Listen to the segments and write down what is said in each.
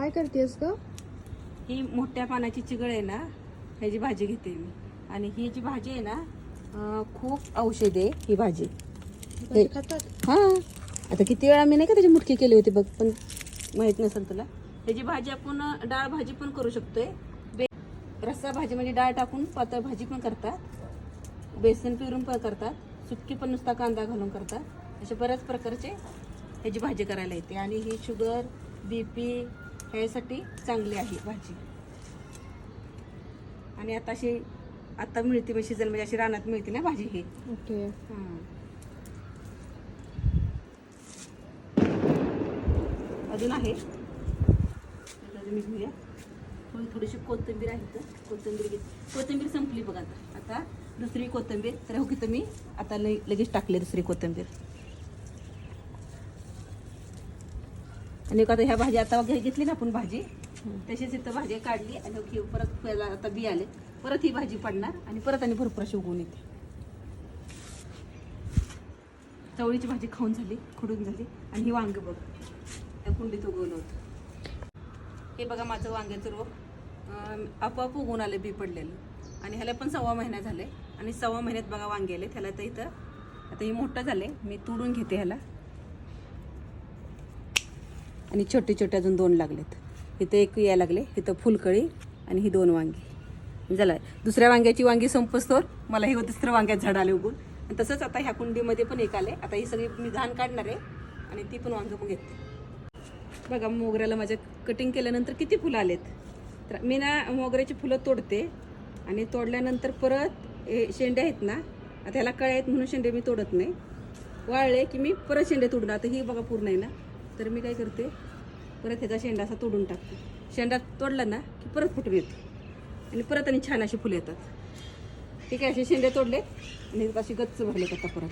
काय करतेस ग? ही मोठ्या पानाची चिगळ आहे ना ह्याची भाजी घेते मी. आणि ही जी भाजी आहे ना अं, खूप औषध आहे ही भाजी. खातात? हा. आता किती वेळा मी नाही का त्याची मुटकी केली होती बघ पण माहीत नसेल तुला. त्याची भाजी आपण डाळ भाजी पण करू शकतोय. बे रस्सा भाजी म्हणजे डाळ टाकून पातळ भाजी पण करतात. बेसन पिरून पण करतात. सुटकी पण नुसता कांदा घालून करतात. अशा बऱ्याच प्रकारचे ह्याची भाजी करायला येते. आणि ही शुगर बी पी ह्यासाठी चांगली आहे भाजी. आणि आता अशी आता मिळते म्हणजे सीझन म्हणजे अशी रानात मिळते ना भाजी ही. ओके. हां. अजून आहे. मी घेऊया. थोडी थोडीशी कोथिंबीर आहे तर कोथिंबीर घे. कोथिंबीर संपली बघ आता. आता दुसरी कोथिंबीर. तर हो की मी आता लगेच टाकले दुसरी कोथिंबीर. आणि आता ह्या भाजी आता वगैरे घेतली ना आपण भाजी. तशीच इथं भाजी काढली आणि की परत आता बी आले. परत ही भाजी पडणार आणि परत आणि भरपूर अशी उगवून येते. चवळीची भाजी खाऊन झाली खुडून झाली आणि ही वांग बघ. त्या कुंडीत उगवलं होतं. हे बघा माझं वांग्याचं रोप. आपोआप उगवून आले बी पडलेलं. आणि ह्याला पण सव्वा महिना झाले. आणि सव्वा महिन्यात बघा वांगे आले त्याला तर इथं आता हे मोठं झाले मी तोडून घेते ह्याला. आणि छोटे छोटे अजून दोन लागलेत. इथं एक या लागले इथं फुलकळी आणि ही दोन वांगी. झालं दुसऱ्या वांग्याची वांगी संपस्तोर मला हे तिसरं वांग्यात झाड आले उगून आणि तसंच आता ह्या कुंडीमध्ये पण एक आले. आता ही सगळी मी घाण काढणार आहे आणि ती पण वांगं पण घेते. बघा मोगऱ्याला माझ्या कटिंग केल्यानंतर किती फुलं आलेत. तर मी ना मोगऱ्याची फुलं तोडते आणि तोडल्यानंतर परत हे शेंडे आहेत ना आता ह्याला कळ्या आहेत म्हणून शेंडे मी तोडत नाही. वाळले की मी परत शेंडे तोडणार आता ही बघा पूर्ण आहे ना. तर मी काय करते परत ह्याचा शेंडा असा तोडून टाकते. शेंडा तोडला ना की परत फुटून येतो. आणि परत आणि छान अशी फुलं येतात. ठीक आहे असे शेंडे तोडले आणि अशी गच्च भरलेत आता परत.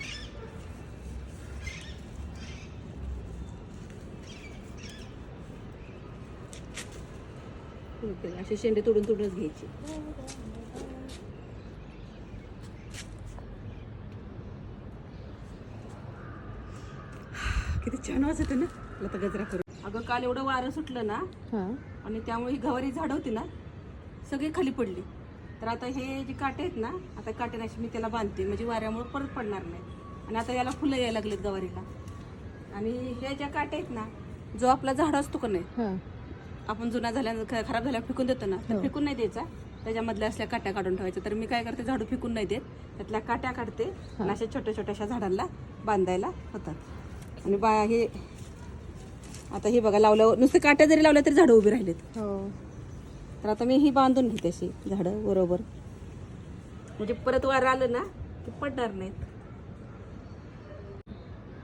असे शेंडे तोडून तोडूनच घ्यायचे. किती छान वाजत ना? मला तर गजरा करू. अगं काल एवढं वारं सुटलं ना हा. आणि त्यामुळे ही गवारी झाड होती ना सगळी खाली पडली. तर आता हे जे काटे आहेत ना आता काटेनाशी मी त्याला बांधते. म्हणजे वाऱ्यामुळे परत पडणार नाही. आणि आता याला फुलं यायला लागलेत गवारीला. आणि हे ज्या काटे आहेत ना जो आपला झाड असतो का नाही हा. आपण जुना झाल्यानंतर खराब झाल्यावर फेकून देतो ना तर हो. फेकून नाही द्यायचा. त्याच्यामधल्या असल्या काट्या काढून ठेवायच्या. तर मी काय करते झाडू फेकून नाही देत. त्यातल्या काट्या काढते. आणि अशा छोट्या छोट्याशा झाडांना बांधायला होतात. आणि बा हे आता हे बघा लावल्यावर नुसते काट्या जरी लावल्या तरी झाडं उभी राहिलेत. हो. तर आता मी ही बांधून घेते अशी झाडं बरोबर. म्हणजे परत वारं आलं ना की पडणार नाहीत.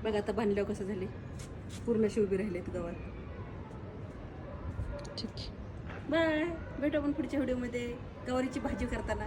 बघा आता बांधल्यावर कसं झाले पूर्ण अशी उभी राहिलेत गावात. ठीक. बाय. भेटू आपण पुढच्या व्हिडिओमध्ये. गवारीची भाजी करताना.